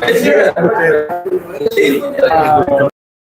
没事儿气死你了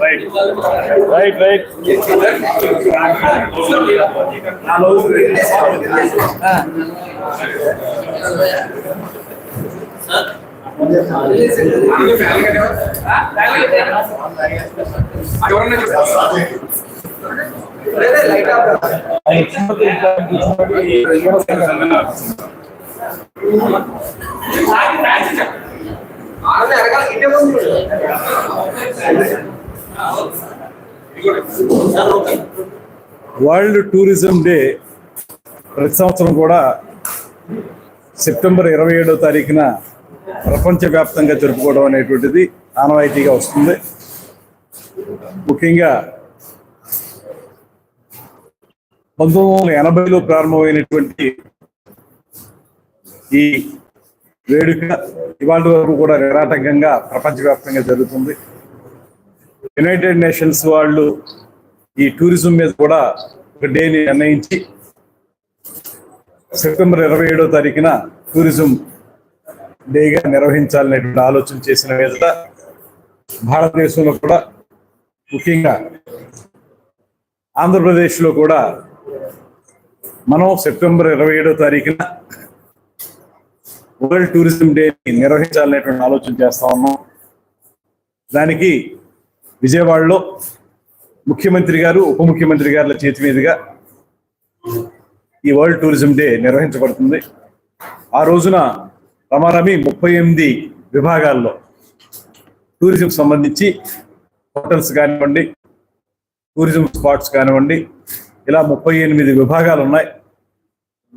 right right. Right world tourism day ప్రతి సంవత్సరం కూడా సెప్టెంబర్ ఇరవై ఏడో తారీఖున ప్రపంచవ్యాప్తంగా జరుపుకోవడం అనేటువంటిది ఆనవాయితీగా వస్తుంది. ముఖ్యంగా పంతొమ్మిది వందల ఎనభైలో ప్రారంభమైనటువంటి ఈ వేడుక ఇవాళ వరకు కూడా నిరాటంకంగా ప్రపంచవ్యాప్తంగా జరుగుతుంది. యునైటెడ్ నేషన్స్ వాళ్ళు ఈ టూరిజం మీద కూడా ఒక డేని నిర్ణయించి సెప్టెంబర్ ఇరవై ఏడో తారీఖున టూరిజం డేగా నిర్వహించాలనేటువంటి ఆలోచన చేసిన మీదట భారతదేశంలో కూడా ముఖ్యంగా ఆంధ్రప్రదేశ్లో కూడా మనం సెప్టెంబర్ ఇరవై ఏడో తారీఖున వరల్డ్ టూరిజం డేని నిర్వహించాలనేటువంటి ఆలోచన చేస్తా ఉన్నాం. దానికి విజయవాడలో ముఖ్యమంత్రి గారు ఉప ముఖ్యమంత్రి గారుల చేతి మీదుగా ఈ వరల్డ్ టూరిజం డే నిర్వహించబడుతుంది. ఆ రోజున రమారమి ముప్పై ఎనిమిది విభాగాల్లో టూరిజం సంబంధించి హోటల్స్ కానివ్వండి టూరిజం స్పాట్స్ కానివ్వండి ఇలా ముప్పై ఎనిమిది విభాగాలు ఉన్నాయి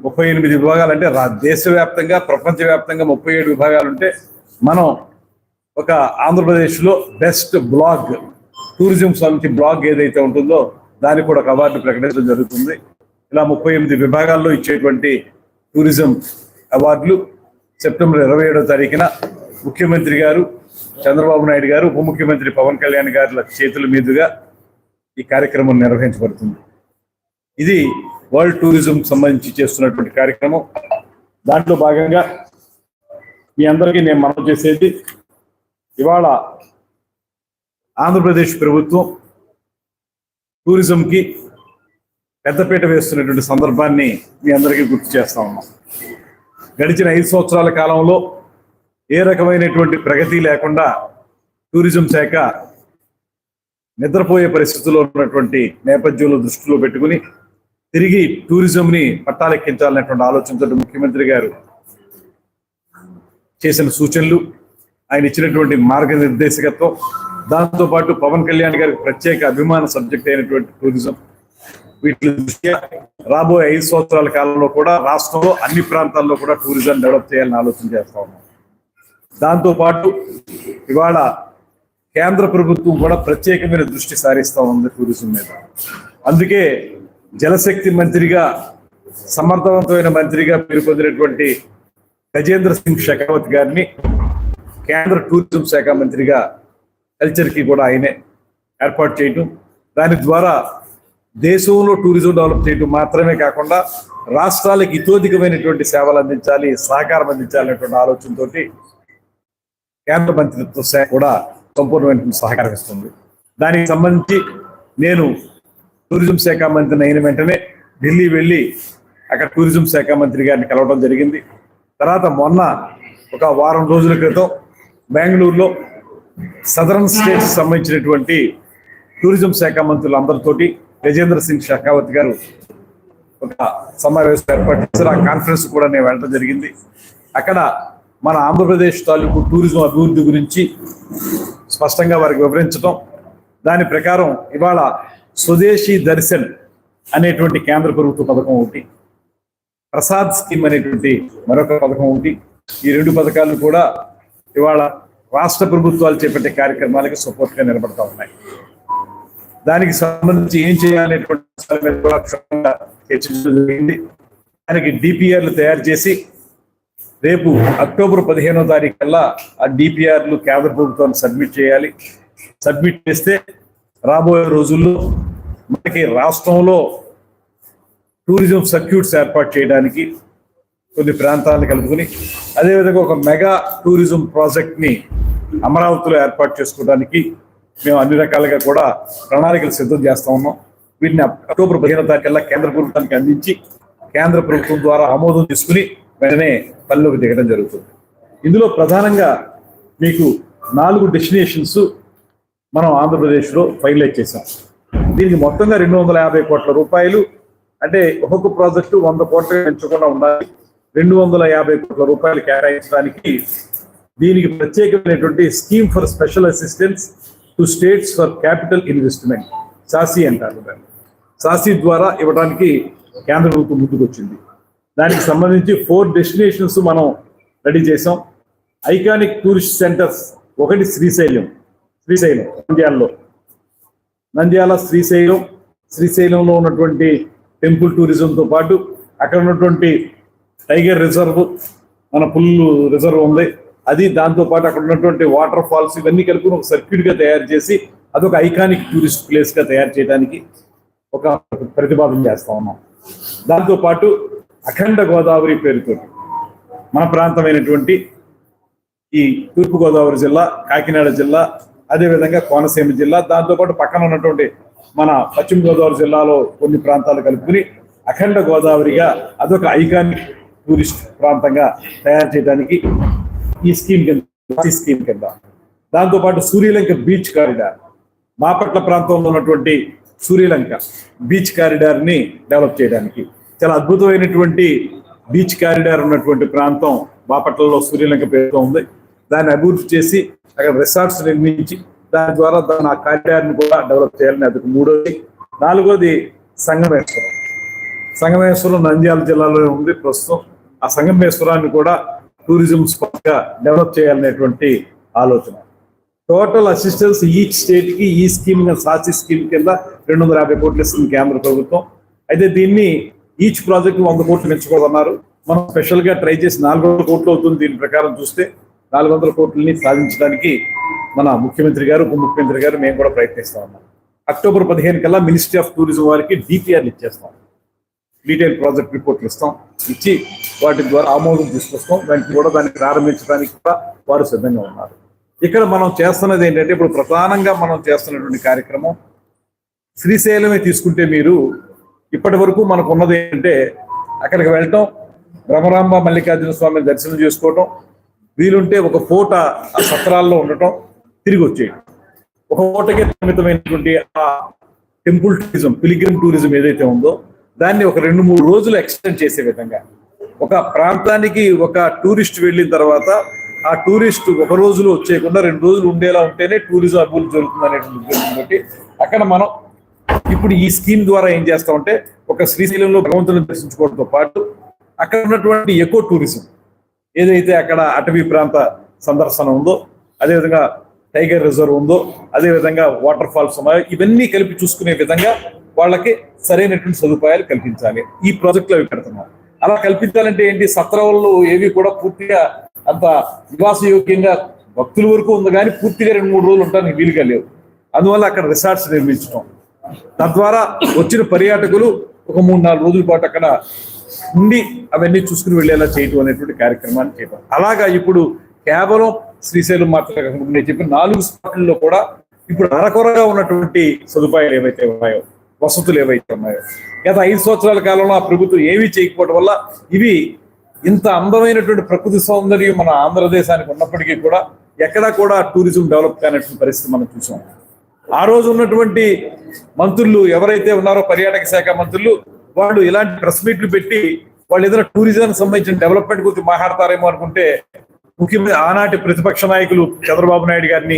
ముప్పై ఎనిమిది విభాగాలు అంటే రా దేశవ్యాప్తంగా ప్రపంచవ్యాప్తంగా ముప్పై ఏడు విభాగాలు ఉంటే మనం ఒక ఆంధ్రప్రదేశ్లో బెస్ట్ బ్లాగ్ టూరిజం సంబంధించి బ్లాగ్ ఏదైతే ఉంటుందో దానికి కూడా ఒక అవార్డు ప్రకటించడం జరుగుతుంది. ఇలా ముప్పై ఎనిమిది విభాగాల్లో ఇచ్చేటువంటి టూరిజం అవార్డులు సెప్టెంబర్ ఇరవై ఏడో తారీఖున ముఖ్యమంత్రి గారు చంద్రబాబు నాయుడు గారు ఉప ముఖ్యమంత్రి పవన్ కళ్యాణ్ గారి చేతుల మీదుగా ఈ కార్యక్రమం నిర్వహించబడుతుంది. ఇది వరల్డ్ టూరిజం సంబంధించి చేస్తున్నటువంటి కార్యక్రమం. దాంట్లో భాగంగా మీ అందరికీ నేను మనం చేసేది ఇవాళ ఆంధ్రప్రదేశ్ ప్రభుత్వం టూరిజంకి పెద్దపీట వేస్తున్నటువంటి సందర్భాన్ని మీ అందరికీ గుర్తు చేస్తా ఉన్నాం. గడిచిన ఐదు సంవత్సరాల కాలంలో ఏ రకమైనటువంటి ప్రగతి లేకుండా టూరిజం శాఖ నిద్రపోయే పరిస్థితుల్లో ఉన్నటువంటి నేపథ్యంలో దృష్టిలో పెట్టుకుని తిరిగి టూరిజంని పట్టాలెక్కించాలనేటువంటి ఆలోచనతో ముఖ్యమంత్రి గారు చేసిన సూచనలు ఆయన ఇచ్చినటువంటి మార్గనిర్దేశకత్వం దాంతోపాటు పవన్ కళ్యాణ్ గారికి ప్రత్యేక అభిమాన సబ్జెక్ట్ అయినటువంటి టూరిజం. వీటి దృష్ట్యా రాబోయే ఐదు సంవత్సరాల కాలంలో కూడా రాష్ట్రంలో అన్ని ప్రాంతాల్లో కూడా టూరిజం డెవలప్ చేయాలని ఆలోచన చేస్తా ఉన్నాం. దాంతోపాటు ఇవాళ కేంద్ర ప్రభుత్వం కూడా ప్రత్యేకమైన దృష్టి సారిస్తూ ఉంది టూరిజం మీద. అందుకే జలశక్తి మంత్రిగా సమర్థవంతమైన మంత్రిగా పేరు పొందినటువంటి గజేంద్ర సింగ్ షెకావత్ గారిని కేంద్ర టూరిజం శాఖ మంత్రిగా కల్చర్కి కూడా ఆయనే ఏర్పాటు చేయటం దాని ద్వారా దేశంలో టూరిజం డెవలప్ చేయటం మాత్రమే కాకుండా రాష్ట్రాలకు ఇతోధికమైనటువంటి సేవలు అందించాలి సహకారం అందించాలి ఆలోచనతో కేంద్ర మంత్రిత్వ శాఖ కూడా సంపూర్ణమైన సహకారం ఇస్తుంది. దానికి సంబంధించి నేను టూరిజం శాఖ మంత్రిని అయిన వెంటనే ఢిల్లీ వెళ్ళి అక్కడ టూరిజం శాఖ మంత్రి గారిని కలవడం జరిగింది. తర్వాత మొన్న ఒక వారం రోజుల క్రితం బెంగళూరులో సదరన్ స్టేట్స్ సంబంధించినటువంటి టూరిజం శాఖ మంత్రులు అందరితోటి గజేంద్ర సింగ్ షెకావత్ గారు ఒక సమావేశం ఏర్పాటు చేశారు. ఆ కాన్ఫరెన్స్ కూడా నేను వెళ్ళడం జరిగింది. అక్కడ మన ఆంధ్రప్రదేశ్ తాలూకు టూరిజం అభివృద్ధి గురించి స్పష్టంగా వారికి వివరించడం దాని ప్రకారం ఇవాళ స్వదేశీ దర్శన్ అనేటువంటి కేంద్ర ప్రభుత్వ పథకం ఒకటి ప్రసాద్ స్కీమ్ అనేటువంటి మరొక పథకం ఒకటి. ఈ రెండు పథకాలు కూడా ఇవాళ రాష్ట్ర ప్రభుత్వాలు చేపట్టే కార్యక్రమాలకి సపోర్ట్గా నిలబడతా ఉన్నాయి. దానికి సంబంధించి ఏం చేయాలనేటువంటి కూడా జరిగింది. దానికి డిపిఆర్లు తయారు చేసి రేపు అక్టోబర్ పదిహేనో తారీఖు కల్లా ఆ డిపిఆర్లు కేంద్ర ప్రభుత్వాన్ని సబ్మిట్ చేయాలి. సబ్మిట్ చేస్తే రాబోయే రోజుల్లో మనకి రాష్ట్రంలో టూరిజం సర్క్యూట్స్ ఏర్పాటు చేయడానికి కొన్ని ప్రాంతాలను కలుపుకొని అదేవిధంగా ఒక మెగా టూరిజం ప్రాజెక్ట్ని అమరావతిలో ఏర్పాటు చేసుకోవడానికి మేము అన్ని రకాలుగా కూడా ప్రణాళికలు సిద్ధం చేస్తా ఉన్నాం. వీటిని అక్టోబర్ పదిహేను తారీఖుల్లా కేంద్ర ప్రభుత్వానికి అందించి కేంద్ర ప్రభుత్వం ద్వారా ఆమోదం తీసుకుని వెంటనే పనిలోకి దిగడం జరుగుతుంది. ఇందులో ప్రధానంగా మీకు నాలుగు డెస్టినేషన్స్ మనం ఆంధ్రప్రదేశ్లో ఫైనలైజ్ చేశాం. దీనికి మొత్తంగా రెండు వందల యాభై కోట్ల రూపాయలు అంటే ఒక్కొక్క ప్రాజెక్టు వంద కోట్ల పెంచకుండా ఉండాలి. రెండు వందల యాభై కోట్ల రూపాయలు కేటాయించడానికి దీనికి ప్రత్యేకమైనటువంటి scheme for special assistance to states for capital investment SASCI అంటారు దాన్ని. సాసి ద్వారా ఇవ్వడానికి కేంద్ర ప్రభుత్వం ముందుకొచ్చింది. దానికి సంబంధించి ఫోర్ డెస్టినేషన్స్ మనం రెడీ చేసాం ఐకానిక్ టూరిస్ట్ సెంటర్స్ ఒకటి శ్రీశైలం. శ్రీశైలం నంద్యాలలో. నంద్యాల శ్రీశైలం శ్రీశైలంలో ఉన్నటువంటి టెంపుల్ టూరిజంతో పాటు అక్కడ ఉన్నటువంటి టైగర్ రిజర్వ్ మన పుల్లు రిజర్వ్ ఉంది. అది దాంతో పాటు అక్కడ ఉన్నటువంటి వాటర్ ఫాల్స్ ఇవన్నీ కలుపుకుని ఒక సర్క్యూట్గా తయారు చేసి అదొక ఐకానిక్ టూరిస్ట్ ప్లేస్గా తయారు చేయడానికి ఒక ప్రతిపాదన చేస్తా ఉన్నాం. దాంతో పాటు అఖండ గోదావరి పేరుతో మన ప్రాంతమైనటువంటి ఈ తూర్పుగోదావరి జిల్లా కాకినాడ జిల్లా అదేవిధంగా కోనసీమ జిల్లా దాంతోపాటు పక్కన ఉన్నటువంటి మన పశ్చిమ గోదావరి జిల్లాలో కొన్ని ప్రాంతాలు కలుపుకుని అఖండ గోదావరిగా అదొక ఐకానిక్ టూరిస్ట్ ప్రాంతంగా తయారు చేయడానికి ఈ స్కీమ్ కింద ఈ స్కీమ్ కింద. దాంతోపాటు సూర్యలంక బీచ్ కారిడార్. మాపట్ల ప్రాంతంలో ఉన్నటువంటి సూర్యలంక బీచ్ కారిడార్ని డెవలప్ చేయడానికి. చాలా అద్భుతమైనటువంటి బీచ్ కారిడార్ ఉన్నటువంటి ప్రాంతం బాపట్లలో సూర్యలంక పేరుతో ఉంది. దాన్ని అభివృద్ధి చేసి అక్కడ రిసార్ట్స్ నిర్మించి దాని ద్వారా దాని ఆ కార్యాన్ని కూడా డెవలప్ చేయాలని అది మూడోది. నాలుగోది సంగమేశ్వరం. సంగమేశ్వరం నంద్యాల జిల్లాలో ఉంది. ప్రస్తుతం ఆ సంగమేశ్వరాన్ని కూడా టూరిజం స్పాట్గా డెవలప్ చేయాలనేటువంటి ఆలోచన. టోటల్ అసిస్టెన్స్ ఈచ్ స్టేట్కి ఈ స్కీమ్ సాక్షి స్కీమ్ కింద రెండు వందల యాభై కోట్లు ఇస్తుంది కేంద్ర ప్రభుత్వం. అయితే దీన్ని ఈచ్ ప్రాజెక్ట్ వంద కోట్లు పెంచుకోదన్నారు మనం స్పెషల్గా ట్రై చేసి నాలుగు వందల కోట్లు అవుతుంది దీని ప్రకారం చూస్తే. నాలుగు వందల కోట్లని సాధించడానికి మన ముఖ్యమంత్రి గారు ఉప ముఖ్యమంత్రి గారు మేము కూడా ప్రయత్నిస్తా ఉన్నాం. అక్టోబర్ పదిహేను కల్లా మినిస్ట్రీ ఆఫ్ టూరిజం వారికి డిపిఆర్లు ఇచ్చేస్తాం. డీటెయిల్ ప్రాజెక్ట్ రిపోర్ట్లు ఇస్తాం. ఇచ్చి వాటి ద్వారా ఆమోదం తీసుకొస్తాం. దానికి కూడా దాన్ని ప్రారంభించడానికి కూడా వారు సిద్ధంగా ఉన్నారు. ఇక్కడ మనం చేస్తున్నది ఏంటంటే ఇప్పుడు ప్రధానంగా మనం చేస్తున్నటువంటి కార్యక్రమం శ్రీశైలమే తీసుకుంటే మీరు ఇప్పటి వరకు మనకు ఉన్నది ఏంటంటే అక్కడికి వెళ్ళటం బ్రహ్మరాంబ మల్లికార్జున స్వామిని దర్శనం చేసుకోవటం వీలుంటే ఒక పూట ఆ సత్రాల్లో ఉండటం తిరిగి వచ్చేయడం. ఒక పూటకే పరిమితమైనటువంటి ఆ టెంపుల్ టూరిజం పిలిగ్రిమ్ టూరిజం ఏదైతే ఉందో దాన్ని ఒక రెండు మూడు రోజులు ఎక్స్టెండ్ చేసే విధంగా. ఒక ప్రాంతానికి ఒక టూరిస్ట్ వెళ్ళిన తర్వాత ఆ టూరిస్ట్ ఒక రోజులో వచ్చేయకుండా రెండు రోజులు ఉండేలా ఉంటేనే టూరిజం అభివృద్ధి జరుగుతుంది అనేటువంటి ఉద్దేశం బట్టి అక్కడ మనం ఇప్పుడు ఈ స్కీమ్ ద్వారా ఏం చేస్తామంటే ఒక శ్రీశైలంలో భగవంతుని దర్శించుకోవడంతో పాటు అక్కడ ఉన్నటువంటి ఎకో టూరిజం ఏదైతే అక్కడ అటవీ ప్రాంత సందర్శన ఉందో అదేవిధంగా టైగర్ రిజర్వ్ ఉందో అదేవిధంగా వాటర్ ఫాల్స్ ఉన్నాయో ఇవన్నీ కలిపి చూసుకునే విధంగా వాళ్ళకి సరైనటువంటి సదుపాయాలు కల్పించాలి. ఈ ప్రాజెక్టులో అవి పెడుతున్నాం. అలా కల్పించాలంటే ఏంటి? సత్రవల్లో ఏవి కూడా పూర్తిగా అంత నివాసయోగ్యంగా భక్తుల వరకు ఉంది కానీ పూర్తిగా రెండు మూడు రోజులు ఉంటానికి వీలుగా లేవు. అందువల్ల అక్కడ రిసార్ట్స్ నిర్మించడం తద్వారా వచ్చిన పర్యాటకులు ఒక మూడు నాలుగు రోజుల పాటు అక్కడ ఉండి అవన్నీ చూసుకుని వెళ్ళేలా చేయటం అనేటువంటి కార్యక్రమాన్ని చేయడం అలాగా ఇప్పుడు కేవలం శ్రీశైలం మాత్రమే కాకుండా నేను చెప్పిన నాలుగు స్పాట్లలో కూడా ఇప్పుడు అరకొరగా ఉన్నటువంటి సదుపాయాలు ఏవైతే ఉన్నాయో వసతులు ఏవైతే ఉన్నాయో గత ఐదు సంవత్సరాల కాలంలో ఆ ప్రభుత్వం ఏమీ చేయకపోవడం వల్ల ఇవి ఇంత అందమైనటువంటి ప్రకృతి సౌందర్యం మన ఆంధ్రదేశానికి ఉన్నప్పటికీ కూడా ఎక్కడా కూడా టూరిజం డెవలప్ కానటువంటి పరిస్థితి మనం చూసాం. ఆ రోజు ఉన్నటువంటి మంత్రులు ఎవరైతే ఉన్నారో పర్యాటక శాఖ మంత్రులు వాళ్ళు ఇలాంటి ప్రెస్ మీట్లు పెట్టి వాళ్ళు ఏదైనా టూరిజం సంబంధించిన డెవలప్మెంట్ గురించి మాట్లాడతారేమో అనుకుంటే ముఖ్యమంత్రి ఆనాటి ప్రతిపక్ష నాయకులు చంద్రబాబు నాయుడు గారిని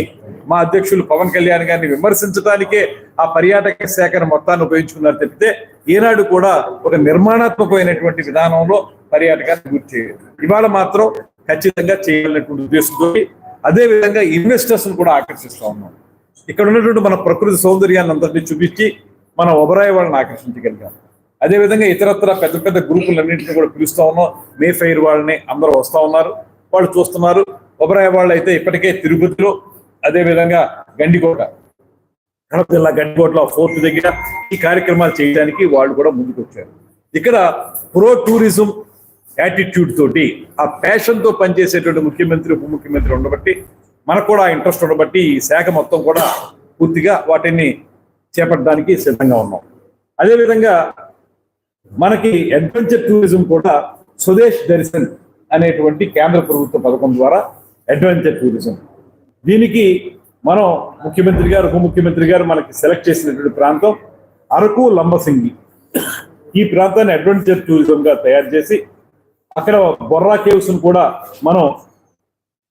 మా అధ్యక్షులు పవన్ కళ్యాణ్ గారిని విమర్శించడానికే ఆ పర్యాటక శాఖను మొత్తాన్ని ఉపయోగించుకున్నారు తప్పితే ఈనాడు కూడా ఒక నిర్మాణాత్మకమైనటువంటి విధానంలో పర్యాటకాన్ని గుర్తు చేయలేదు ఇవాళ మాత్రం ఖచ్చితంగా చేయాలనేటువంటి ఉద్దేశంతో అదే విధంగా ఇన్వెస్టర్స్ కూడా ఆకర్షిస్తా ఉన్నాం. ఇక్కడ ఉన్నటువంటి మన ప్రకృతి సౌందర్యాన్ని అందరినీ చూపించి మన ఒబరాయి వాళ్ళని ఆకర్షించగలిగాం. అదేవిధంగా ఇతరత్ర పెద్ద పెద్ద గ్రూపులన్నింటినీ కూడా పిలుస్తా ఉన్నాం. మే ఫెయిర్ వాళ్ళని అందరూ వస్తా ఉన్నారు. వాళ్ళు చూస్తున్నారు. ఒబరాయ వాళ్ళు అయితే ఇప్పటికే తిరుపతిలో అదేవిధంగా గండికోట కడప జిల్లా గండికోటలో ఫోర్త్ దగ్గర ఈ కార్యక్రమాలు చేయడానికి వాళ్ళు కూడా ముందుకు వచ్చారు ఇక్కడ ప్రో టూరిజం యాటిట్యూడ్ తోటి ఆ ప్యాషన్తో పనిచేసేటువంటి ముఖ్యమంత్రి ఉప ముఖ్యమంత్రి ఉండబట్టి మనకు కూడా ఇంట్రెస్ట్ ఉండబట్టి ఈ శాఖ మొత్తం కూడా పూర్తిగా వాటిని చేపట్టడానికి సిద్ధంగా ఉన్నాం. అదేవిధంగా మనకి అడ్వెంచర్ టూరిజం కూడా స్వదేశ్ దర్శన్ అనేటువంటి కేంద్ర ప్రభుత్వ పథకం ద్వారా అడ్వెంచర్ టూరిజం దీనికి మనం ముఖ్యమంత్రి గారు ఉప ముఖ్యమంత్రి గారు మనకి సెలెక్ట్ చేసినటువంటి ప్రాంతం అరకు లంబసింగి. ఈ ప్రాంతాన్ని అడ్వెంచర్ టూరిజం గా తయారు చేసి అక్కడ బొర్రా కేవ్స్ కూడా మనం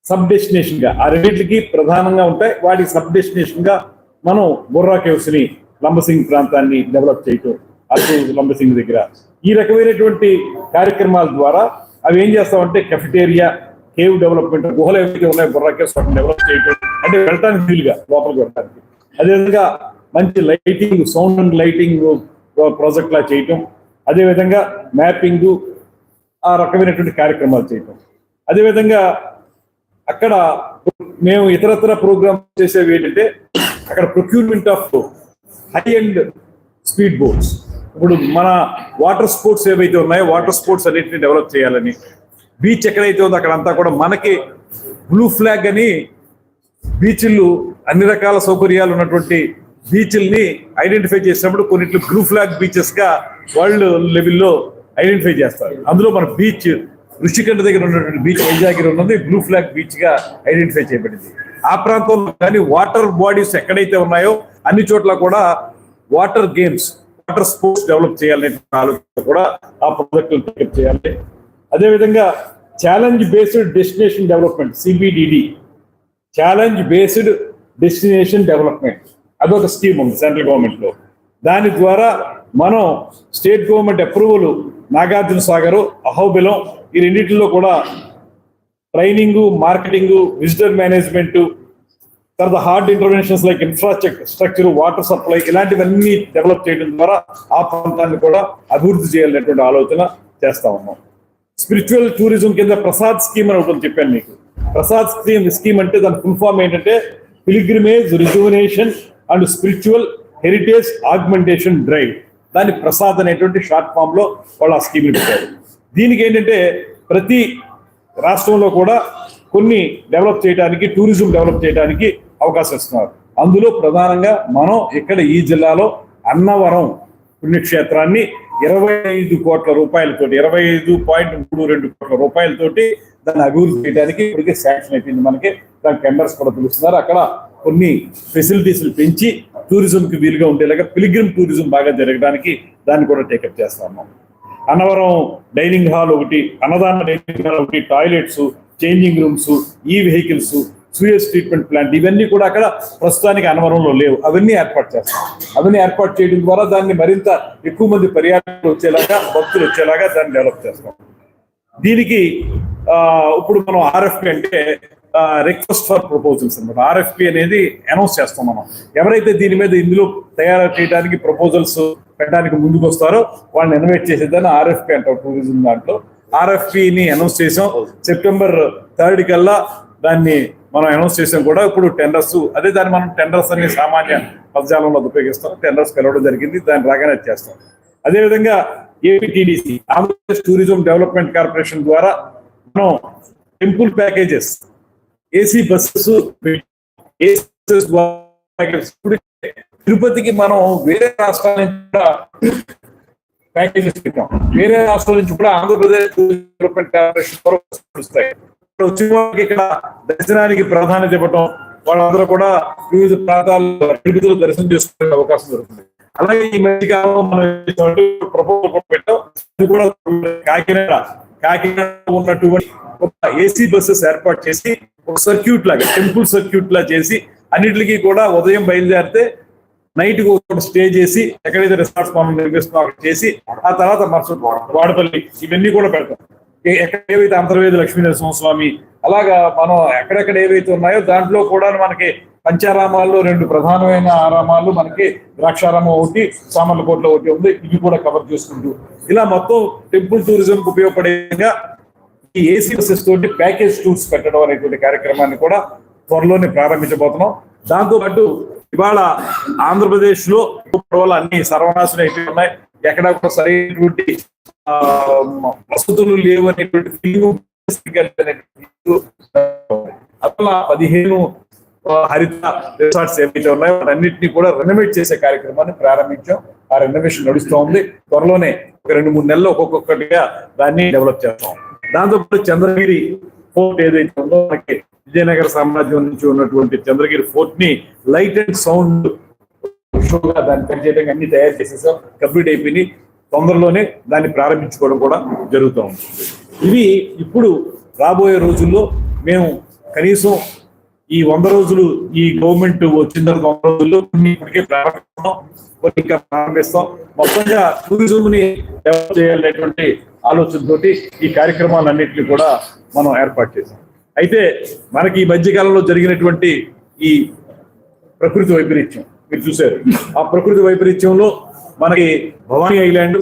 సబ్ డెస్టినేషన్గా ఆ రెండింటికి ప్రధానంగా ఉంటాయి. వాటి సబ్ డెస్టినేషన్గా మనం బొర్రా కేవ్స్ని లంబసింగ్ ప్రాంతాన్ని డెవలప్ చేయటం అరకు లంబసింగ్ దగ్గర. ఈ రకమైనటువంటి కార్యక్రమాల ద్వారా అవి ఏం చేస్తామంటే కెఫిటేరియా కేవ్ డెవలప్మెంట్ గుహలు ఏవైతే ఉన్నాయో బుర్రాకేస్ వాటిని డెవలప్ చేయటం అంటే వెళ్ళటానికి వీలుగా లోపలికి వెళ్ళడానికి అదేవిధంగా మంచి lighting sound and lighting project లా చేయటం అదేవిధంగా మ్యాపింగ్ ఆ రకమైనటువంటి కార్యక్రమాలు చేయటం. అదేవిధంగా అక్కడ మేము ఇతరత్ర ప్రోగ్రామ్ చేసేవి ఏంటంటే అక్కడ procurement of high and speed boats ఇప్పుడు మన వాటర్ స్పోర్ట్స్ ఏవైతే ఉన్నాయో వాటర్ స్పోర్ట్స్ అన్నింటినీ డెవలప్ చేయాలని. బీచ్ ఎక్కడైతే ఉందో అక్కడ అంతా కూడా మనకి బ్లూ ఫ్లాగ్ అని బీచ్లు అన్ని రకాల సౌకర్యాలు ఉన్నటువంటి బీచ్ల్ని ఐడెంటిఫై చేసినప్పుడు కొన్నిట్లు బ్లూ ఫ్లాగ్ బీచెస్గా వరల్డ్ లెవెల్లో ఐడెంటిఫై చేస్తారు. అందులో మన బీచ్ ఋషికంఠ దగ్గర ఉన్నటువంటి బీచ్ వైజాగ్ ఉన్నది బ్లూ ఫ్లాగ్ బీచ్గా ఐడెంటిఫై చేయబడింది. ఆ ప్రాంతంలో కానీ వాటర్ బాడీస్ ఎక్కడైతే ఉన్నాయో అన్ని చోట్ల కూడా water games water sports develop చేయాలనే ఆలోచన కూడా ఆ ప్రాజెక్టులు టేకప్ చేయాలి. అదేవిధంగా challenge based destination development CBDD challenge based destination development. అదొక స్కీమ్ ఉంది సెంట్రల్ గవర్నమెంట్లో. దాని ద్వారా మనం state government approval Nagarjuna Sagar Ahobilam ఈ రెండింటిలో కూడా ట్రైనింగు మార్కెటింగు విజిటర్ మేనేజ్మెంట్ తర్వాత hard interventions like infrastructure structure water supply ఇలాంటివన్నీ డెవలప్ చేయడం ద్వారా ఆ ప్రాంతాన్ని కూడా అభివృద్ధి చేయాలనేటువంటి ఆలోచన చేస్తా ఉన్నాం. స్పిరిచువల్ టూరిజం కింద ప్రసాద్ స్కీమ్ అని ఒకటి చెప్పాను మీకు. ప్రసాద్ స్కీమ్ స్కీమ్ అంటే దాని ఫుల్ ఫామ్ ఏంటంటే pilgrimage rejuvenation and spiritual heritage augmentation drive దాన్ని ప్రసాద్ అనేటువంటి షార్ట్ ఫామ్లో వాళ్ళు ఆ స్కీమ్ పెట్టారు. దీనికి ఏంటంటే ప్రతి రాష్ట్రంలో కూడా కొన్ని డెవలప్ చేయడానికి టూరిజం డెవలప్ చేయడానికి అవకాశం ఇస్తున్నారు. అందులో ప్రధానంగా మనం ఇక్కడ ఈ జిల్లాలో అన్నవరం పుణ్యక్షేత్రాన్ని ఇరవై ఐదు కోట్ల రూపాయలతో ఇరవై ఐదు పాయింట్ మూడు రెండు కోట్ల రూపాయలతోటి దాన్ని అభివృద్ధి చేయడానికి ఇప్పటికే శాంక్షన్ అయిపోయింది మనకి. దాని టెండర్స్ కూడా పిలుస్తున్నారు. అక్కడ కొన్ని ఫెసిలిటీస్లు పెంచి టూరిజంకి వీలుగా ఉండేలాగా పిలిగ్రిమ్ టూరిజం బాగా జరగడానికి దాన్ని కూడా టేకప్ చేస్తాము అన్నవరం డైనింగ్ హాల్ ఒకటి అన్నదాన డైనింగ్ హాల్ ఒకటి టాయిలెట్స్ చేంజింగ్ రూమ్స్ ఈ వెహికల్స్ సూయస్ ట్రీట్మెంట్ ప్లాంట్ ఇవన్నీ కూడా అక్కడ ప్రస్తుతానికి అనవరంలో లేవు. అవన్నీ ఏర్పాటు చేస్తాం. అవన్నీ ఏర్పాటు చేయడం ద్వారా దాన్ని మరింత ఎక్కువ మంది పర్యాటకులు వచ్చేలాగా భక్తులు వచ్చేలాగా దాన్ని డెవలప్ చేస్తాం. దీనికి ఇప్పుడు మనం ఆర్ఎఫ్పి అంటే రిక్వెస్ట్ ఫర్ ప్రపోజల్స్ అనమాట ఆర్ఎఫ్పి అనేది అనౌన్స్ చేస్తాం మనం. ఎవరైతే దీని మీద ఇందులో తయారు చేయడానికి ప్రపోజల్స్ పెట్టడానికి ముందుకు వస్తారో వాళ్ళని ఇన్వైట్ చేసేదాన్ని ఆర్ఎఫ్పి అంటారు టూరిజం దాంట్లో. ఆర్ఎఫ్పిని అనౌన్స్ చేసాం సెప్టెంబర్ థర్డ్ కల్లా దాన్ని మనం అనౌన్స్ చేసాం కూడా. ఇప్పుడు టెండర్స్ అదే దాన్ని మనం టెండర్స్ అనే సామాన్య పదజాలంలో ఉపయోగిస్తాం. టెండర్స్ పిలవడం జరిగింది. దాన్ని రాగానే చేస్తాం. అదేవిధంగా APTDC Andhra Pradesh tourism development corporation ద్వారా మనం temple packages AC buses AC ద్వారా ఇప్పుడు తిరుపతికి మనం వేరే రాష్ట్రాల నుంచి కూడా ప్యాకేజెస్ పెట్టాం వేరే రాష్ట్రాల నుంచి కూడా ఆంధ్రప్రదేశ్ డెవలప్మెంట్ కార్పొరేషన్ ఇక్కడ వచ్చిన వాళ్ళకి ఇక్కడ దర్శనానికి ప్రాధాన్యత ఇవ్వటం వాళ్ళందరూ కూడా వివిధ ప్రాంతాల్లో తిరుపతిలో దర్శనం చేసుకునే అవకాశం దొరుకుతుంది. అలాగే ఈ మధ్య కాలంలో మనం ప్రపోజల్ పెట్టాం. అది కూడా కాకినాడ కాకినాడ ఉన్నటువంటి ఒక ఏసీ బస్సెస్ ఏర్పాటు చేసి ఒక సర్క్యూట్ లాగా టెంపుల్ సర్క్యూట్ లా చేసి అన్నిటికీ కూడా ఉదయం బయలుదేరితే నైట్ ఒకటి స్టే చేసి ఎక్కడైతే రిసార్ట్స్ మనం నిర్మిస్తున్నాం అక్కడ చేసి ఆ తర్వాత మరుసటి వాడపల్లి ఇవన్నీ కూడా పెడతాం. ఎక్కడ ఏవైతే అంతర్వేది లక్ష్మీ నరసింహస్వామి అలాగా మనం ఎక్కడెక్కడ ఏవైతే ఉన్నాయో దాంట్లో కూడా మనకి పంచారామాల్లో రెండు ప్రధానమైన ఆరామాలు మనకి ద్రాక్షారామం ఒకటి సామర్లకోటలో ఒకటి ఉంది. ఇవి కూడా కవర్ చేసుకుంటూ. ఇలా మొత్తం టెంపుల్ టూరిజం కు ఉపయోగపడేగా ఈ ఏసీ బస్సెస్ తోటి ప్యాకేజ్ టూర్స్ పెట్టడం అనేటువంటి కార్యక్రమాన్ని కూడా త్వరలోనే ప్రారంభించబోతున్నాం. దాంతోపాటు ఇవాళ ఆంధ్రప్రదేశ్లో వల్ల అన్ని సర్వనాశనం అయిపోయి ఉన్నాయి. ఎక్కడ కూడా సరైనటువంటి ఆ, వసతులు లేవు అనేటువంటి ఫీలింగ్ అట్లా పదిహేను హరిత రిసార్ట్స్ ఏవైతే ఉన్నాయో వాటన్నిటిని కూడా రెనోవేట్ చేసే కార్యక్రమాన్ని ప్రారంభించాం. ఆ రెనోవేషన్ నడుస్తూ ఉంది త్వరలోనే ఒక రెండు మూడు నెలలు ఒక్కొక్కటిగా దాన్ని డెవలప్ చేస్తాం. దాంతోపాటు చంద్రగిరి ఫోర్ట్ ఏదైతే ఉందో మనకి విజయనగర సామ్రాజ్యం నుంచి ఉన్నటువంటి చంద్రగిరి ఫోర్ట్ని లైట్ అండ్ సౌండ్ షోగా దాన్ని చేయడానికి అన్ని తయారు చేసేసాం. కంప్లీట్ అయిపోయి తొందరలోనే దాన్ని ప్రారంభించుకోవడం కూడా జరుగుతూ ఉంటుంది. ఇవి ఇప్పుడు రాబోయే రోజుల్లో మేము కనీసం ఈ వంద రోజులు ఈ గవర్నమెంట్ వచ్చిన తర్వాత వంద రోజుల్లో ఇప్పటికే ప్రారంభిస్తాం. ఇంకా ప్రారంభిస్తాం. మొత్తంగా టూరిజం ని డెవలప్ చేయాలనేటువంటి ఆలోచనతోటి ఈ కార్యక్రమాలన్నింటినీ కూడా మనం ఏర్పాటు చేసాం అయితే మనకి ఈ మధ్యకాలంలో జరిగినటువంటి ఈ ప్రకృతి వైపరీత్యం మీరు చూశారు. ఆ ప్రకృతి వైపరీత్యంలో మనకి భవానీ ఐలాండ్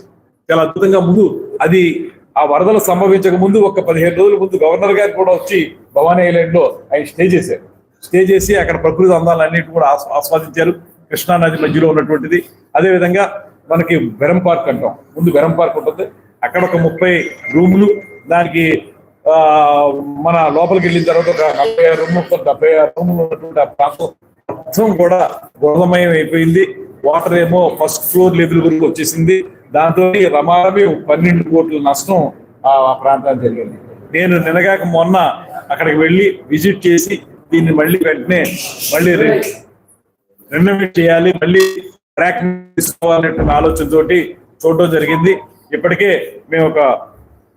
చాలా అద్భుతంగా ముందు అది ఆ వరదలు సంభవించక ముందు ఒక పదిహేను రోజుల ముందు గవర్నర్ గారు కూడా వచ్చి భవానీ ఐలాండ్లో ఆయన స్టే చేశారు. స్టే చేసి అక్కడ ప్రకృతి అందాలన్నిటి కూడా ఆస్వాదించారు. కృష్ణా నది మధ్యలో ఉన్నటువంటిది. అదేవిధంగా మనకి బెరం పార్క్ అంటాం. ముందు బెరం పార్క్ ఉంటుంది. అక్కడ ఒక ముప్పై రూములు దానికి మన లోపలికి వెళ్ళిన తర్వాత ఒక నలభై ఆరు రూమ్ డెబ్బై ఆరు రూములు ఉన్నటువంటి ఆ ప్రాంతం మొత్తం కూడా బురదమయం అయిపోయింది. వాటర్ ఏమో ఫస్ట్ ఫ్లోర్ లెవెల్ వరకు వచ్చేసింది. దాంతో రమారమి పన్నెండు కోట్ల నష్టం ఆ ప్రాంతానికి జరిగింది. నేను నినగాక మొన్న అక్కడికి వెళ్ళి విజిట్ చేసి దీన్ని మళ్ళీ వెంటనే మళ్ళీ రె- రెనోవేట్ చేయాలి మళ్ళీ ట్రాక్ తీసుకోవాలనే ఆలోచనతోటి చూడడం జరిగింది. ఇప్పటికే మేము ఒక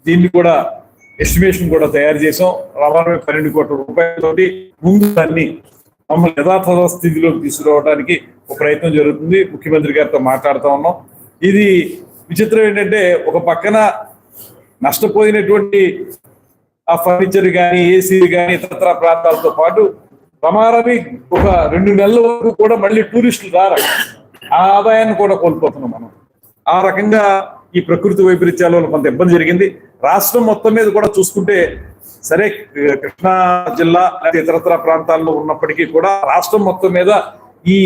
దీన్ని కూడా ఎస్టిమేషన్ కూడా తయారు చేసాం అరవై పన్నెండు కోట్ల రూపాయలతోటి ముందు దాన్ని మమ్మల్ని యథాతథ స్థితిలోకి తీసుకురావడానికి ఒక ప్రయత్నం జరుగుతుంది. ముఖ్యమంత్రి గారితో మాట్లాడుతూ ఉన్నాం. ఇది విచిత్రం ఏంటంటే ఒక పక్కన నష్టపోయినటువంటి ఆ ఫర్నిచర్ కానీ ఏసీ కానీ ఇతర ప్రాంతాలతో పాటు ప్రమారమి ఒక రెండు నెలల వరకు కూడా మళ్ళీ టూరిస్టులు రారు. ఆ ఆదాయాన్ని కూడా కోల్పోతున్నాం మనం. ఆ రకంగా ఈ ప్రకృతి వైపరీత్యాల వల్ల కొంత ఇబ్బంది జరిగింది. రాష్ట్రం మొత్తం మీద కూడా చూసుకుంటే సరే కృష్ణా జిల్లా లేదా ఇతరత్ర ప్రాంతాల్లో ఉన్నప్పటికీ కూడా రాష్ట్రం మొత్తం మీద ఈ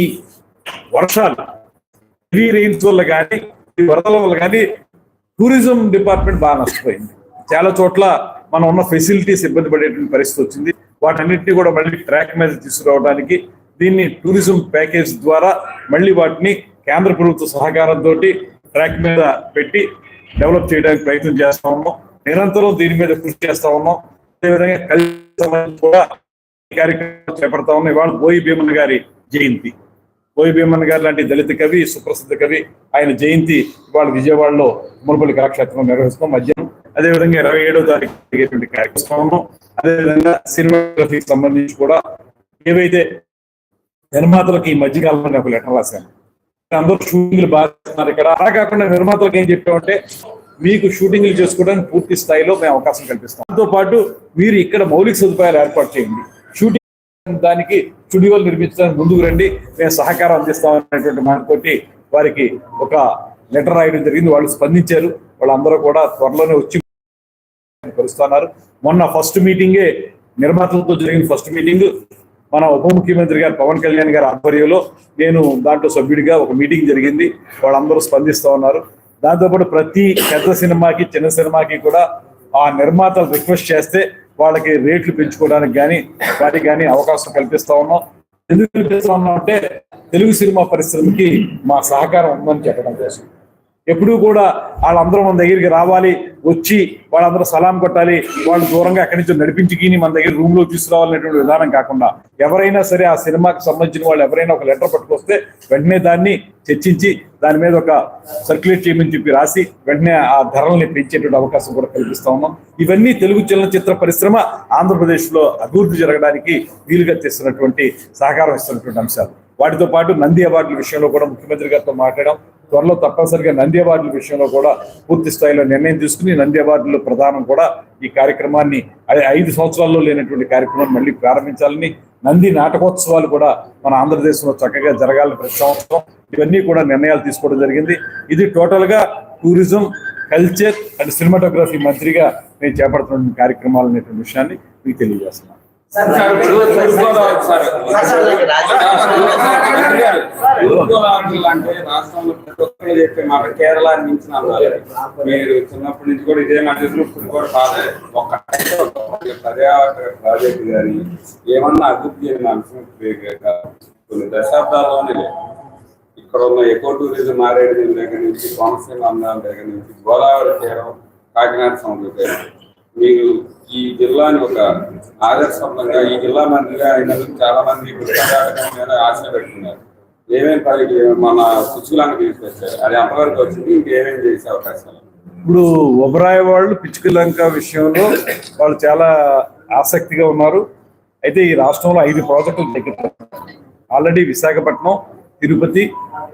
వర్షాలు హెవీ రెయిన్స్ వల్ల కానీ ఈ వరదల వల్ల కానీ టూరిజం డిపార్ట్మెంట్ బాగా నష్టపోయింది. చాలా చోట్ల మనం ఉన్న ఫెసిలిటీస్ ఇబ్బంది పడేటువంటి పరిస్థితి వచ్చింది. వాటన్నిటిని కూడా మళ్ళీ ట్రాక్ మీద తీసుకురావడానికి దీన్ని టూరిజం ప్యాకేజ్ ద్వారా మళ్ళీ వాటిని కేంద్ర ప్రభుత్వ సహకారంతో ట్రాక్ మీద పెట్టి డెవలప్ చేయడానికి ప్రయత్నం చేస్తా ఉన్నాం. నిరంతరం దీని మీద కృషి చేస్తా ఉన్నాం. అదేవిధంగా కలిసి కూడా కార్యక్రమం చేపడతా ఉన్నాం. ఇవాళ బోయి భీమన్ గారి జయంతి. బోయి భీమన్ గారు లాంటి దళిత కవి సుప్రసిద్ధ కవి ఆయన జయంతి ఇవాళ విజయవాడలో మునుపల్లి కళాక్షేత్రం నిర్వహిస్తాం మధ్యాహ్నం అదేవిధంగా ఇరవై ఏడో తారీఖు జరిగేటువంటి కార్యక్రమం అదేవిధంగా సినిమాగ్రఫీకి సంబంధించి కూడా ఏవైతే నిర్మాతలకు ఈ మధ్యకాలంలో నాకు లెటర్ రాశాను అందరూ షూటింగ్లు బాగా ఇక్కడ. అలా కాకుండా నిర్మాతలకు ఏం చెప్పామంటే మీకు షూటింగ్లు చేసుకోవడానికి పూర్తి స్థాయిలో మేము అవకాశం కల్పిస్తాం. పాటు మీరు ఇక్కడ మౌలిక సదుపాయాలు ఏర్పాటు చేయండి. షూటింగ్ దానికి స్టూడియోలు నిర్మించడానికి ముందుకు రండి. మేము సహకారం అందిస్తామనేటువంటి మాటతోటి వారికి ఒక లెటర్ రాయడం జరిగింది. వాళ్ళు స్పందించారు. వాళ్ళందరూ కూడా త్వరలోనే వచ్చి కలుస్తున్నారు. మొన్న ఫస్ట్ మీటింగే నిర్మాతలతో జరిగిన ఫస్ట్ మీటింగ్. మన ఉప ముఖ్యమంత్రి గారు పవన్ కళ్యాణ్ గారి ఆధ్వర్యంలో నేను దాంట్లో సభ్యుడిగా ఒక మీటింగ్ జరిగింది. వాళ్ళందరూ స్పందిస్తూ ఉన్నారు. దాంతోపాటు ప్రతి పెద్ద సినిమాకి చిన్న సినిమాకి కూడా ఆ నిర్మాతలు రిక్వెస్ట్ చేస్తే వాళ్ళకి రేట్లు పెంచుకోవడానికి కానీ వాటికి కానీ అవకాశం కల్పిస్తా ఉన్నాం. ఎందుకు కల్పిస్తా ఉన్నాం అంటే తెలుగు సినిమా పరిశ్రమకి మా సహకారం ఉందని చెప్పడం కోసం. ఎప్పుడూ కూడా వాళ్ళందరూ మన దగ్గరికి రావాలి వచ్చి వాళ్ళందరూ సలాం కొట్టాలి వాళ్ళు దూరంగా అక్కడి నుంచి నడిపించుకుని మన దగ్గర రూమ్లో తీసుకురావాలనేటువంటి విధానం కాకుండా ఎవరైనా సరే ఆ సినిమాకి సంబంధించిన వాళ్ళు ఎవరైనా ఒక లెటర్ పట్టుకొస్తే వెంటనే దాన్ని చర్చించి దాని మీద ఒక సర్క్యులేట్ చేయమని చెప్పి రాసి వెంటనే ఆ ధరల్ని పెంచేటువంటి అవకాశం కూడా కల్పిస్తా ఉన్నాం. ఇవన్నీ తెలుగు చలనచిత్ర పరిశ్రమ ఆంధ్రప్రదేశ్లో అభివృద్ధి జరగడానికి వీలుగా తెస్తున్నటువంటి సహకారం ఇస్తున్నటువంటి అంశాలు. వాటితో పాటు నంది అవార్డుల విషయంలో కూడా ముఖ్యమంత్రి గారితో మాట్లాడడం త్వరలో తప్పనిసరిగా నంది అవార్డుల విషయంలో కూడా పూర్తి స్థాయిలో నిర్ణయం తీసుకుని నంది అవార్డుల ప్రధానం కూడా ఈ కార్యక్రమాన్ని ఐదు సంవత్సరాల్లో లేనటువంటి కార్యక్రమాన్ని మళ్ళీ ప్రారంభించాలని నంది నాటకోత్సవాలు కూడా మన ఆంధ్రదేశంలో చక్కగా జరగాలని ప్రతి సంవత్సరం ఇవన్నీ కూడా నిర్ణయాలు తీసుకోవడం జరిగింది. ఇది టోటల్గా టూరిజం కల్చర్ అండ్ సినిమాటోగ్రఫీ మంత్రిగా నేను చేపడుతున్న కార్యక్రమాలు అనేటువంటి విషయాన్ని మీకు తెలియజేస్తున్నాను. అంటే రాష్ట్రంలో ప్రతి ఒక్కరు చెప్పే మాట కేరళ మీరు చిన్నప్పటి నుంచి కూడా ఇదే మాట ఇప్పుడు కూడా కాదు ఒక్క పర్యావరణ ప్రాజెక్ట్ కానీ ఏమన్నా అభివృద్ధి చేయని అంశం కొన్ని దశాబ్దాల్లోనే. ఇక్కడ ఉన్న ఎకో టూరిజం మారేడు దగ్గర నుంచి కోనసీమ అందాల దగ్గర నుంచి గోదావరి తీరం కాకినాడ సముద్ర తీరం మీరు ఈ జిల్లాని ఒక ఆదర్శంగా ఈ జిల్లా మంత్రిగా ఆయన చాలా మంది ఇప్పుడు ఆశ పెట్టుకున్నారు ఏమేమి పని మన పుచ్చుకులాంటి తీసుకొచ్చారు అది ఎంతవరకు వచ్చింది ఇంకేమేమి చేసే అవకాశాలు? ఇప్పుడు ఒబరాయ్ వాళ్ళు పిచ్చుకలంక విషయంలో వాళ్ళు చాలా ఆసక్తిగా ఉన్నారు. అయితే ఈ రాష్ట్రంలో ఐదు ప్రాజెక్టులు దగ్గర ఆల్రెడీ విశాఖపట్నం తిరుపతి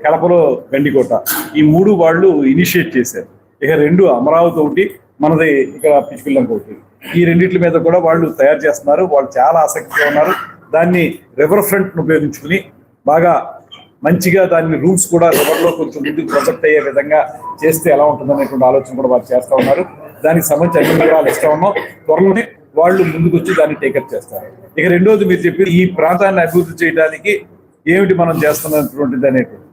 కడపలో గండికోట. ఈ మూడు వాళ్ళు ఇనిషియేట్ చేశారు. ఇక రెండు అమరావతి ఒకటి మనది ఇక్కడ పిచ్చుకలంక ఒకటి. ఈ రెండింటి మీద కూడా వాళ్ళు తయారు చేస్తున్నారు. వాళ్ళు చాలా ఆసక్తిగా ఉన్నారు. దాన్ని రివర్ ఫ్రంట్ ఉపయోగించుకుని బాగా మంచిగా దాన్ని రూమ్స్ కూడా రివర్లో కొంచెం ముందుకు ప్రొజెక్ట్ అయ్యే విధంగా చేస్తే ఎలా ఉంటుందనేటువంటి ఆలోచన కూడా వారు చేస్తూ ఉన్నారు. దానికి సంబంధించి అన్ని వివరాలు ఇస్తా ఉన్నాం. త్వరలోనే వాళ్ళు ముందుకు వచ్చి దాన్ని టేకప్ చేస్తారు. ఇక రెండోది మీరు చెప్పి ఈ ప్రాంతాన్ని అభివృద్ధి చేయడానికి ఏమిటి మనం చేస్తున్నటువంటిది అనేటువంటి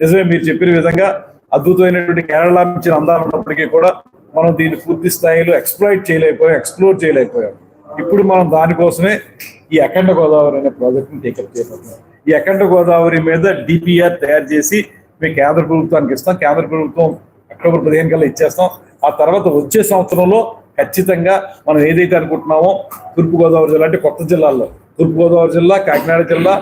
నిజమే మీరు చెప్పిన విధంగా అద్భుతమైనటువంటి కేరళ నుంచి అందాలు ఉన్నప్పటికీ కూడా మనం దీన్ని పూర్తి స్థాయిలో ఎక్స్ప్లోయిట్ చేయలేకపోయాం ఎక్స్ప్లోర్ చేయలేకపోయాం. ఇప్పుడు మనం దానికోసమే ఈ అఖండ గోదావరి అనే ప్రాజెక్ట్ని టేకప్ చేయబోతున్నాం ఈ అఖండ గోదావరి మీద డిపిఆర్ తయారు చేసి మేము కేంద్ర ప్రభుత్వానికి ఇస్తాం. కేంద్ర ప్రభుత్వం అక్టోబర్ పదిహేను కల్లా ఇచ్చేస్తాం. ఆ తర్వాత వచ్చే సంవత్సరంలో ఖచ్చితంగా మనం ఏదైతే అనుకుంటున్నామో తూర్పుగోదావరి జిల్లా అంటే కొత్త జిల్లాల్లో తూర్పుగోదావరి జిల్లా కాకినాడ జిల్లా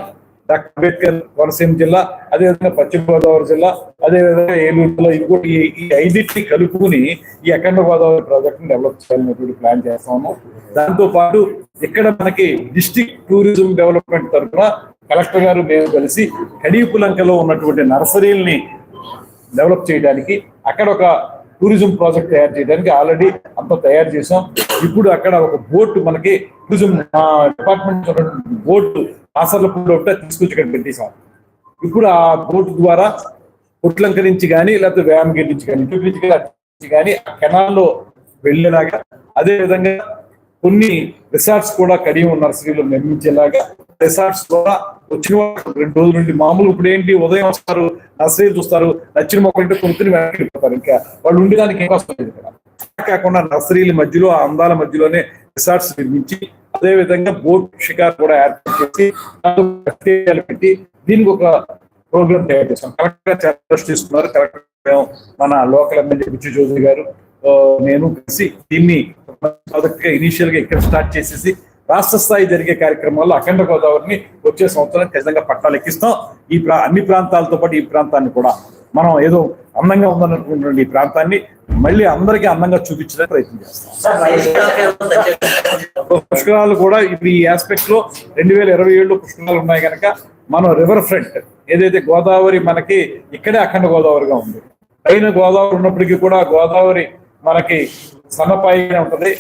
డాక్టర్ అంబేద్కర్ కోనసీమ జిల్లా అదేవిధంగా పశ్చిమ గోదావరి జిల్లా అదేవిధంగా ఏలూరు జిల్లా ఇంకోటి ఈ- ఐదింటిని కలుపుకుని ఈ అఖండ గోదావరి ప్రాజెక్ట్ని డెవలప్ చేయాలనేటువంటి ప్లాన్ చేస్తాము దాంతో పాటు ఇక్కడ మనకి డిస్టిక్ టూరిజం డెవలప్మెంట్ తరఫున కలెక్టర్ గారు మేము కలిసి కడీపులంకలో ఉన్నటువంటి నర్సరీల్ని డెవలప్ చేయడానికి అక్కడ ఒక టూరిజం ప్రాజెక్ట్ తయారు చేయడానికి ఆల్రెడీ అంతా తయారు చేసాం ఇప్పుడు అక్కడ ఒక బోట్ మనకి టూరిజం డిపార్ట్మెంట్ బోట్ ఆసర్లపూడిలో ఉంటే తీసుకొచ్చి ఇక్కడ పెట్టేసాం ఇప్పుడు ఆ బోటు ద్వారా పుట్లంక నుంచి కానీ లేకపోతే వ్యాయామగిరి నుంచి కానీ ఇటు నుంచి కానీ కానీ ఆ కెనాల్లో వెళ్ళేలాగా అదే విధంగా కొన్ని రిసార్ట్స్ కూడా కడియం నర్సరీలో నిర్మించేలాగా రిసార్ట్స్ ద్వారా వచ్చిన రెండు రోజుల నుండి మామూలు ఇప్పుడు ఏంటి ఉదయం వస్తారు నర్సరీలు చూస్తారు నచ్చిన మొక్కలంటే కొనుక్కుని వెళ్ళిపోతారు. ఇంకా వాళ్ళు ఉండేదానికి ఏం వస్తుంది ఇక్కడ. కాకుండా నర్సరీల మధ్యలో ఆ అందాల మధ్యలోనే రిసార్ట్స్ నిర్మించి అదే విధంగా బోట్ షికార్ కూడా ఏర్పాటు చేసి పెట్టి దీనికి ఒక ప్రోగ్రామ్ తయారు చేస్తాం కరెక్ట్గా చర్చ తీసుకున్నారు. కరెక్ట్ మేము మన లోకల్ ఎమ్మెల్యే బిచ్చు చౌదరి గారు నేను కలిసి దీన్ని ప్రాజెక్ట్గా ఇనీషియల్గా ఇక్కడ స్టార్ట్ చేసేసి రాష్ట్ర స్థాయి జరిగే కార్యక్రమాల్లో అఖండ గోదావరిని వచ్చే సంవత్సరం ఖచ్చితంగా పట్టాలు ఎక్కిస్తాం. ఈ అన్ని ప్రాంతాలతో పాటు ఈ ప్రాంతాన్ని కూడా మనం ఏదో అందంగా ఉందన్నటువంటి ఈ ప్రాంతాన్ని మళ్ళీ అందరికీ అందంగా చూపించడానికి ప్రయత్నం చేస్తాం. పుష్కరాలు కూడా ఇప్పుడు ఈ ఆస్పెక్ట్లో రెండు వేల ఇరవై ఏడులో పుష్కరాలు ఉన్నాయి కనుక మనం రివర్ ఫ్రంట్ ఏదైతే గోదావరి మనకి ఇక్కడే అఖండ గోదావరిగా ఉంది. పైన గోదావరి ఉన్నప్పటికీ కూడా గోదావరి మనకి సన్నపాయిగా ఉంటది.